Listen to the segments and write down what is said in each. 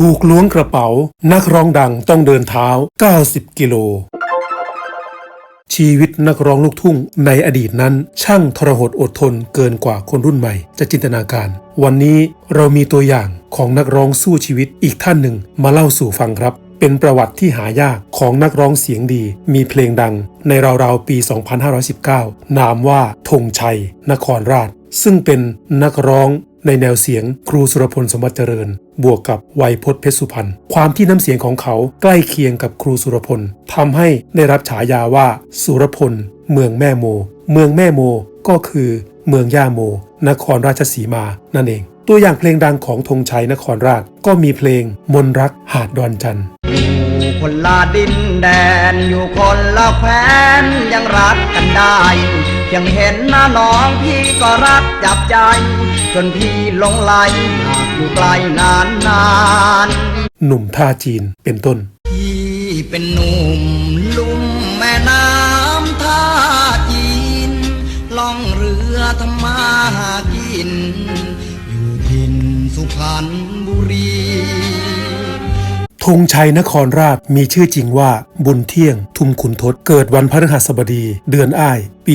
ถูกล้วงกระเป๋า นักร้องดังต้องเดินเท้า 90 กิโล ชีวิตนักร้องลูกทุ่งในอดีตนั้น ช่างทรหดอดทนเกินกว่าคนรุ่นใหม่ จะจินตนาการ วันนี้เรามีตัวอย่างของนักร้องสู้ชีวิตอีกท่านหนึ่งมาเล่าสู่ฟังครับเป็นประวัติที่หายากของนักร้องเสียงดี มีเพลงดังในราวๆปี 2519 นามว่าธงชัย นครราช ซึ่งเป็นนักร้องในแนวเสียงครูสุรพลสมบัติเจริญ บวกกับไวยพจน์เพชรสุพรรณความที่น้ำเสียงของเขาใกล้เคียงกับครูสุรพลทำให้ได้รับฉายาว่าสุรพล เมืองแม่โม เมืองแม่โมก็คือเมืองย่าโม นครราชสีมานั่นเอง ตัวอย่างเพลงดังของธงชัยนครราชก็มีเพลงมนรักหาดดอนจันอยู่คนละดินแดนอยู่คนละแคว้นยังรักกันได้ยังเห็นหน้าน้องพี่ก็รักจับใจ จนพี่หลงไหล อยากอยู่ไกลนานนานหนุ่มท่าจีนเป็นต้นๆพี่เป็นหนุ่มลุ่มแม่น้ำท่าจีน ล่องเรือทำมาหากิน อยู่ถิ่นสุพรรณบุรี ธงชัยนครราชมีชื่อจริงว่าบุญเที่ยง ทุมขุนทศเกิดวันพฤหัสบดี เดือนอ้าย ปี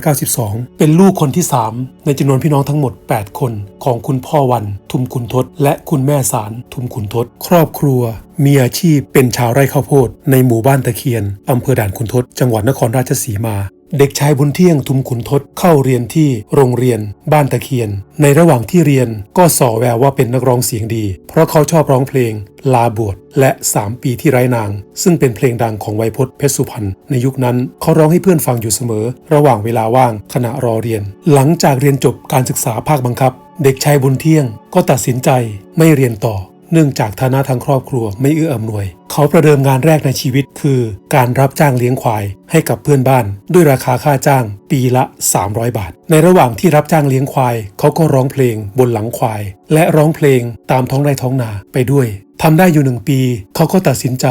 2492 เป็นลูกคนที่ 3 ในจำนวนพี่น้องทั้งหมด 8 คนของคุณพ่อวัน ทุมขุนทศและคุณแม่สาร ทุมขุนทศครอบครัว มีอาชีพเป็นชาวไร่ข้าวโพดในหมู่บ้านตะเคียนอำเภอด่านขุนทศจังหวัดนครราชสีมา เด็กชายบุญเที่ยงทุมขุนทศเข้าเรียนที่โรงเรียน บ้านตะเคียน ในระหว่างที่เรียนก็ส่อแววว่าเป็นนักร้องเสียงดี เพราะเขาชอบร้องเพลง ลาบวชและ 3 ปีที่ไร้นาง ซึ่งเป็นเพลงดังของไวยพจน์เพชรสุพรรณในยุคนั้นเขาร้องให้เพื่อนฟังอยู่เสมอ ระหว่างเวลาว่างขณะรอเรียน หลังจากเรียนจบการศึกษาภาคบังคับ เด็กชายบุญเที่ยงก็ตัดสินใจไม่เรียนต่อ เนื่องจากฐานะทางครอบครัวไม่เอื้ออำนวย เขาประเดิมงานแรกในชีวิตคือ การรับจ้างเลี้ยงควาย ให้กับเพื่อนบ้าน ด้วยราคาค่าจ้าง ปีละ 300 บาท ในระหว่างที่รับจ้างเลี้ยงควาย เขาก็ร้องเพลงบนหลังควาย และร้องเพลงตามท้องไร่ท้องนาไปด้วย ทำได้อยู่หนึ่งปี เขาก็ตัดสินใจ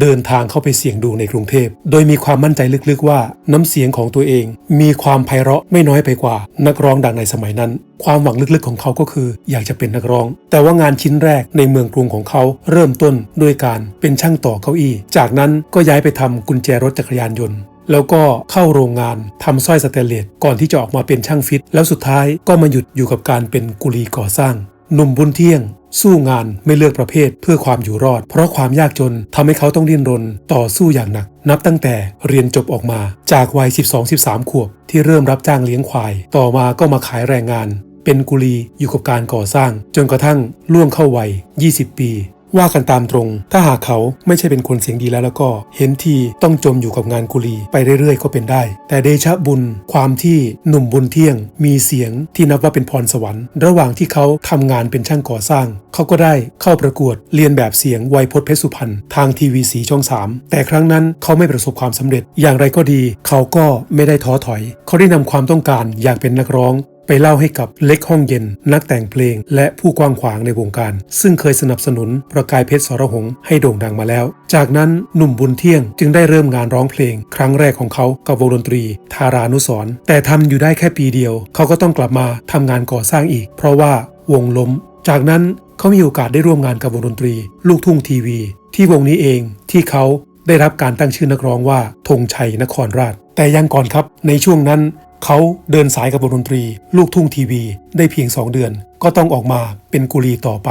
เดินทางเข้าไปเสี่ยงดูในกรุงเทพ โดยมีความมั่นใจลึกๆว่าน้ำเสียงของตัวเอง มีความไพเราะไม่น้อยไปกว่า นักร้องดังในสมัยนั้น ความหวังลึกๆของเขาก็คืออยากจะเป็นนักร้อง แต่ว่างานชิ้นแรกในเมืองกรุงของเขาเริ่มต้นด้วยการเป็นช่างต่อเก้าอี้ จากนั้นก็ย้ายไปทำกุญแจรถจักรยานยนต์แล้วก็เข้าโรงงานทำสร้อยสเตนเลสก่อนที่จะออกมาเป็นช่างฟิต แล้วสุดท้ายก็มาหยุดอยู่กับการเป็นกุลีก่อสร้าง หนุ่มบุญเที่ยง สู้งานไม่เลือกประเภทเพื่อความอยู่รอด เพราะความยากจนทำให้เขาต้องดิ้นรน ต่อสู้อย่างหนัก นับตั้งแต่เรียนจบออกมาจากวัย 12-13 ขวบ ที่เริ่มรับจ้างเลี้ยงควาย ต่อมาก็มาขายแรงงาน เป็นกุลีอยู่กับการก่อสร้าง จนกระทั่งล่วงเข้าวัย 20 ปี ว่ากันตามตรง ถ้าหากเขาไม่ใช่เป็นคนเสียงดีแล้วแล้วก็ เห็นทีต้องจมอยู่กับงานกุลี ไปเรื่อยๆ ก็เป็นได้ แต่เดชะบุญ ความที่หนุ่มบุญเที่ยง มีเสียงที่นับว่าเป็นพรสวรรค์ ระหว่างที่เขาทำงานเป็นช่างก่อสร้าง เขาก็ได้เข้าประกวดเรียนแบบเสียงไวยพจน์เพชรสุพรรณทางทีวีสีช่อง 3 แต่ครั้งนั้นเขาไม่ประสบความสำเร็จอย่างไรก็ดี เขาก็ไม่ได้ท้อถอย เขาได้นำความต้องการอยากเป็นนักร้อง ไปเล่าให้กับเล็กห้องเย็น นักแต่งเพลง และผู้กว้างขวางในวงการ ซึ่งเคยสนับสนุนประกายเพชรสรหงษ์ให้โด่งดังมาแล้ว จากนั้นหนุ่มบุญเที่ยงจึงได้เริ่มงานร้องเพลง ครั้งแรกของเขากับวงดนตรี ทารานุสรณ์แต่ทำอยู่ได้แค่ปีเดียว เขาก็ต้องกลับมาทำงานก่อสร้างอีก เพราะว่าวงล้ม จากนั้นเขามีโอกาสได้ร่วมงานกับวงดนตรี ลูกทุ่งทีวี ที่วงนี้เองที่เขาได้รับการตั้งชื่อนักร้องว่าธงชัยนครราช แต่ยังก่อนครับในช่วงนั้น เขาเดินสายกับวงดนตรี ลูกทุ่งทีวี ได้เพียง 2 เดือน ก็ต้องออกมาเป็นกุลีต่อไป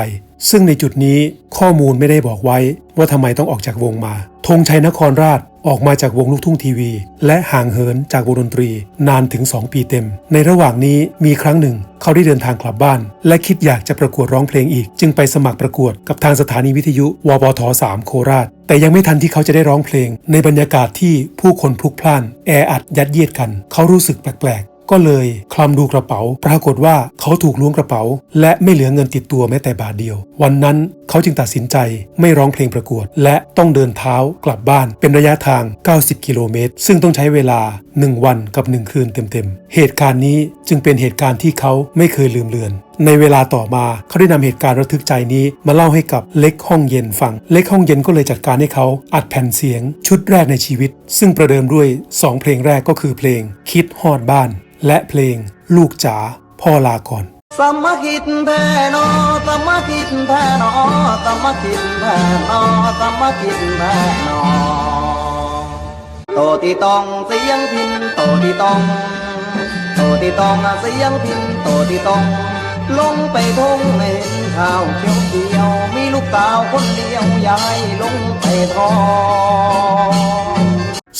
ซึ่งในจุดนี้ข้อมูลไม่ได้บอกไว้ว่าทำไมต้องออกจากวงมาธงชัยนครราช ออกมาจากวงลูกทุ่งทีวี และห่างเหินจากวงดนตรี นานถึง 2 ปีเต็ม ในระหว่างนี้มีครั้งหนึ่ง เขาได้เดินทางกลับบ้าน และคิดอยากจะประกวดร้องเพลงอีก จึงไปสมัครประกวดกับทางสถานีวิทยุวปท3โคราช แต่ยังไม่ทันที่เขาจะได้ร้องเพลง ในบรรยากาศที่ผู้คนพลุกพล่าน แออัดยัดเยียดกัน เขารู้สึกแปลก ก็เลยคลำดูกระเป๋า ปรากฏว่าเขาถูกล้วงกระเป๋า และไม่เหลือเงินติดตัวแม้แต่บาทเดียว วันนั้นเขาจึงตัดสินใจไม่ร้องเพลงประกวด และต้องเดินเท้ากลับบ้านเป็นระยะทาง 90 กิโลเมตร ซึ่งต้องใช้เวลา 1 วันกับ 1 คืนเต็มๆ เหตุการณ์นี้จึงเป็นเหตุการณ์ที่เขาไม่เคยลืมเลือน ในเวลาต่อมาเขาได้นำเหตุการณ์ระทึกใจนี้มาเล่าให้กับเล็กห้องเย็นฟัง เล็กห้องเย็นก็เลยจัดการให้เขาอัดแผ่นเสียง ชุดแรกในชีวิต ซึ่งประเดิมด้วย 2 เพลงแรกก็คือเพลง คิดฮอดบ้าน และเพลง ลูกจ๋าพ่อลาก่อนสมมาคิดแท่นอสมมาคิดแท่นอสมมาคิดแท่นอสมมาคิดแท่นอ โตตีตองเสียงพินโตตีตองโตตีตองเสียงพินโตตีตอง ลงไปทงเห็นข้าวเขียวเขียวมีลูกสาวคนเดียวยายลงไปทอง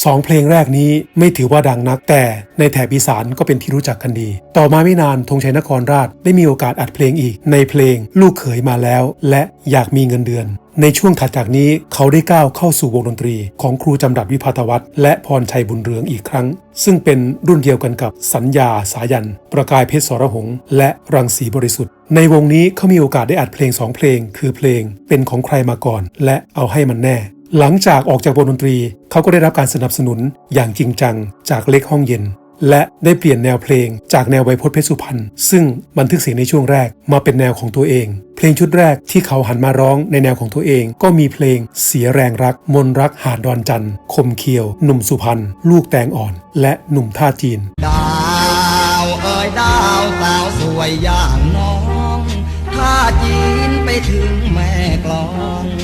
สองเพลงแรกนี้ไม่ถือว่าดังนัก แต่ในแถบอีสานก็เป็นที่รู้จักกันดี ต่อมาไม่นานธงชัยนครราชได้มีโอกาสอัดเพลงอีก ในเพลงลูกเขยมาแล้ว และอยากมีเงินเดือน ในช่วงถัดจากนี้เขาได้ก้าวเข้าสู่วงดนตรี ของครูจำรัดวิพาตวัฒน์และพรชัยบุญเรืองอีกครั้ง ซึ่งเป็นรุ่นเดียวกันกับสัญญาสายัน ประกายเพชรสรหงษ์และรังสีบริสุทธิ์ ในวงนี้เขามีโอกาสได้อัดเพลงสองเพลง คือเพลงเป็นของใครมาก่อน และเอาให้มันแน่ หลังจากออกจากวงดนตรี เขาก็ได้รับการสนับสนุนอย่างจริงจังจากเล็กห้องเย็น และได้เปลี่ยนแนวเพลงจากแนวไวยพจน์เพชรสุพรรณซึ่งบันทึกเสียงในช่วงแรกมาเป็นแนวของตัวเอง เพลงชุดแรกที่เขาหันมาร้องในแนวของตัวเอง ก็มีเพลงเสียแรงรัก มนรักหาดดอนจันทร์คมเคียว หนุ่มสุพรรณลูกแตงอ่อน และหนุ่มท่าจีน ดาวเอ่ยดาวสาวสวยอย่างน้องถ้าจีนไปถึงแม่กลอง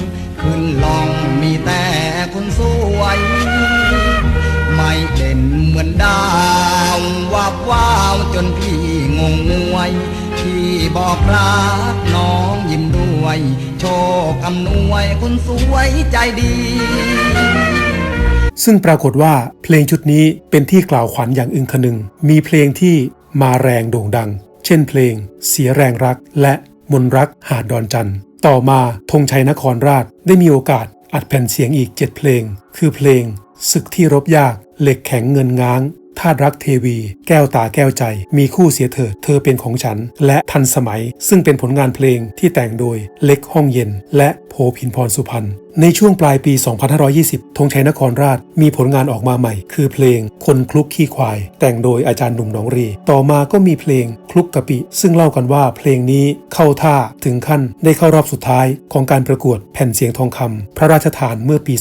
งงงวยพี่บอกรักน้องยิ้มด้วย โชคอำนวยคนสวยใจดี ซึ่งปรากฏว่าเพลงชุดนี้เป็นที่กล่าวขวัญอย่างอึงคนึง มีเพลงที่มาแรงโด่งดัง เช่นเพลง เสียแรงรักและมนรักหาดดอนจันทร์ต่อมาธงชัยนครราชได้มีโอกาสอัดแผ่นเสียงอีก 7 เพลง คือเพลงศึกที่รบยาก เหล็กแข็งเงินง้าง ธาตุรักเทวี แก้วตาแก้วใจ มีคู่เสียเถิด เธอเป็นของฉัน และทันสมัย ซึ่งเป็นผลงานเพลงที่แต่งโดยเล็กห้องเย็น และโพพินพรสุพรรณในช่วงปลายปี 2520 ธงชัยนครราชมีผลงานออกมาใหม่ คือเพลงคนคลุกขี้ควาย แต่งโดยอาจารย์หนุ่มหนองรี ต่อมาก็มีเพลงคลุกกะปิ ซึ่งเล่ากันว่าเพลงนี้เข้าท่าถึงขั้นได้เข้ารอบสุดท้ายของการประกวดแผ่นเสียงทองคำพระราชทานเมื่อปี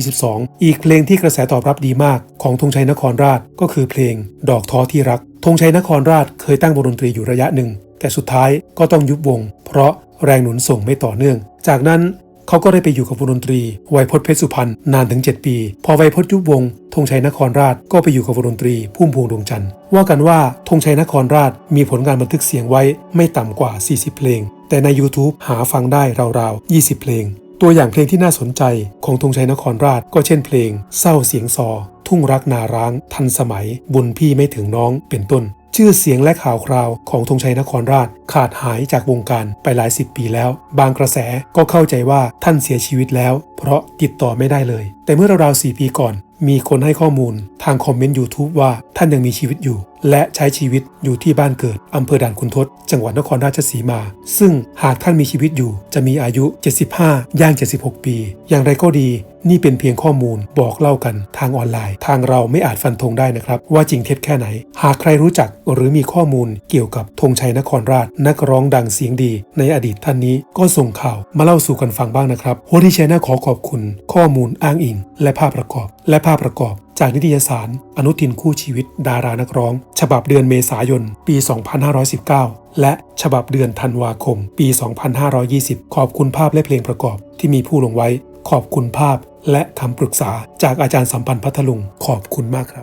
2522 อีกเพลงที่กระแสตอบรับดีมากของธงชัยนครราชก็คือเพลงดอกท้อที่รักธงชัยนครราชเคยตั้งวงดนตรีอยู่ระยะหนึ่ง แต่สุดท้ายก็ต้องยุบวง เพราะแรงหนุนส่งไม่ต่อเนื่อง จากนั้น เขาก็ได้ไปอยู่กับวงดนตรีไวยพจน์เพชรสุพรรณนานถึง 7 ปี พอไวยพจน์ยุบวงธงชัยนครราชก็ไปอยู่กับวงดนตรีพุ่มพวงดวงจันทร์ว่ากันว่าธงชัยนครราชมีผลงานบันทึกเสียงไว้ไม่ต่ำกว่า 40 เพลง แต่ใน YouTube หาฟังได้ราวๆ 20 เพลง ตัวอย่างเพลงที่น่าสนใจของธงชัยนครราชก็เช่นเพลง เศร้าเสียงซอ ทุ่งรักนาร้าง ทันสมัย บุญพี่ไม่ถึงน้องเป็นต้น ชื่อเสียงและข่าวคราวของธงชัยนครราชขาดหายจากวงการไปหลายสิบปีแล้ว บางกระแสก็เข้าใจว่าท่านเสียชีวิตแล้ว เพราะติดต่อไม่ได้เลย แต่เมื่อราวๆสี่ปีก่อน มีคนให้ข้อมูลทางคอมเมนต์ YouTube ว่าท่านยังมีชีวิตอยู่ และใช้ชีวิตอยู่ที่บ้านเกิดอำเภอด่านคุณทศ จังหวัดนครราชสีมา ซึ่งหากท่านมีชีวิตอยู่ จะมีอายุ 75 ย่าง 76 ปี อย่างไรก็ดี นี่เป็นเพียงข้อมูลบอกเล่ากันทางออนไลน์ ทางเราไม่อาจฟันธงได้นะครับ ว่าจริงเท็จแค่ไหน หากใครรู้จักหรือมีข้อมูลเกี่ยวกับธงชัยนครราช นักร้องดังเสียงดี ในอดีตท่านนี้ก็ส่งข่าวมาเล่าสู่กันฟังบ้างนะครับโฮที่ชนแนขอขอบคุณ ข้อมูลอ้างอิง และภาพประกอบ และภาพประกอบ จากนิตยสาร อนุทินคู่ชีวิต ดารานักร้อง ฉบับเดือนเมษายน ปี 2519 และฉบับเดือนธันวาคม ปี 2520 ขอบคุณภาพและเพลงประกอบที่มีผู้ลงไว้ ขอบคุณภาพและคำปรึกษาจากอาจารย์สัมพันธ์พัทลุง ขอบคุณมากครับ